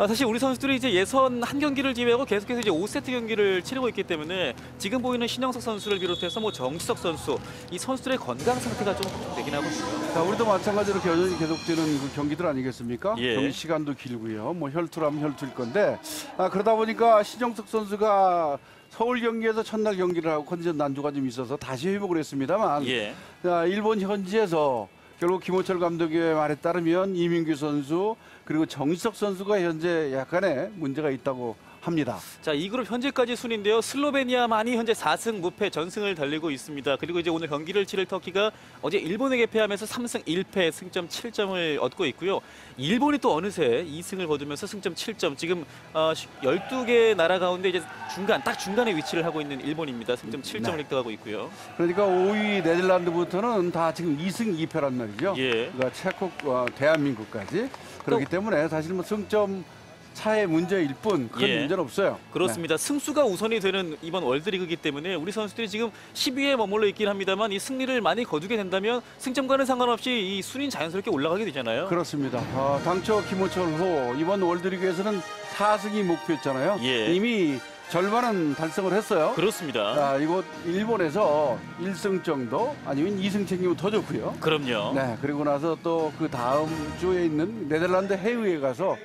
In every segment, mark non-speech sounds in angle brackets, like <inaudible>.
아, 사실 우리 선수들이 이제 예선 한 경기를 제외하고 계속해서 이제 5세트 경기를 치르고 있기 때문에 지금 보이는 신영석 선수를 비롯해서 뭐 정지석 선수 이 선수들의 건강 상태가 좀 걱정되긴 하거든요. 자, 우리도 마찬가지로 여전히 계속되는 그 경기들 아니겠습니까? 예. 경기 시간도 길고요. 뭐 혈투라면 혈투일 건데 아, 그러다 보니까 신정석 선수가 서울 경기에서 첫날 경기를 하고 컨디션 난조가 좀 있어서 다시 회복을 했습니다만 예. 자, 일본 현지에서 결국 김호철 감독의 말에 따르면 이민규 선수 그리고 정지석 선수가 현재 약간의 문제가 있다고 합니다. 자, 이 그룹 현재까지 순인데요. 슬로베니아만이 현재 4승 무패 전승을 달리고 있습니다. 그리고 이제 오늘 경기를 치를 터키가 어제 일본에게 패하면서 3승 1패 승점 7점을 얻고 있고요. 일본이 또 어느새 2승을 거두면서 승점 7점. 지금 어, 12개 나라 가운데 이제 중간 딱 중간에 위치를 하고 있는 일본입니다. 승점 7점을 네. 획득하고 있고요. 그러니까 5위 네덜란드부터는 다 지금 2승 2패란 말이죠. 예. 그러니까 체코, 어, 대한민국까지 그렇기 때문에 사실 뭐 승점 차의 문제일 뿐 큰 예. 문제는 없어요. 그렇습니다. 승수가 우선이 되는 이번 월드리그이기 때문에 우리 선수들이 지금 10위에 머물러 있긴 합니다만 이 승리를 많이 거두게 된다면 승점과는 상관없이 이 순위 자연스럽게 올라가게 되잖아요. 네. 그렇습니다. 어, 당초 김호철 호 이번 월드리그에서는 4승이 목표였잖아요. 예. 이미 절반은 달성을 했어요. 그렇습니다. 자, 이곳 일본에서 1승 정도 아니면 2승 챙기면 더 좋고요. 그럼요. 네, 그리고 나서 또 그 다음 주에 있는 네덜란드 해외에 가서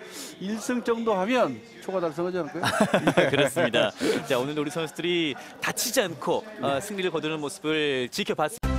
1승 정도 하면 초과 달성하지 않을까요? <laughs> 그렇습니다. 자 오늘 우리 선수들이 다치지 않고 어, 승리를 거두는 모습을 지켜봤습니다.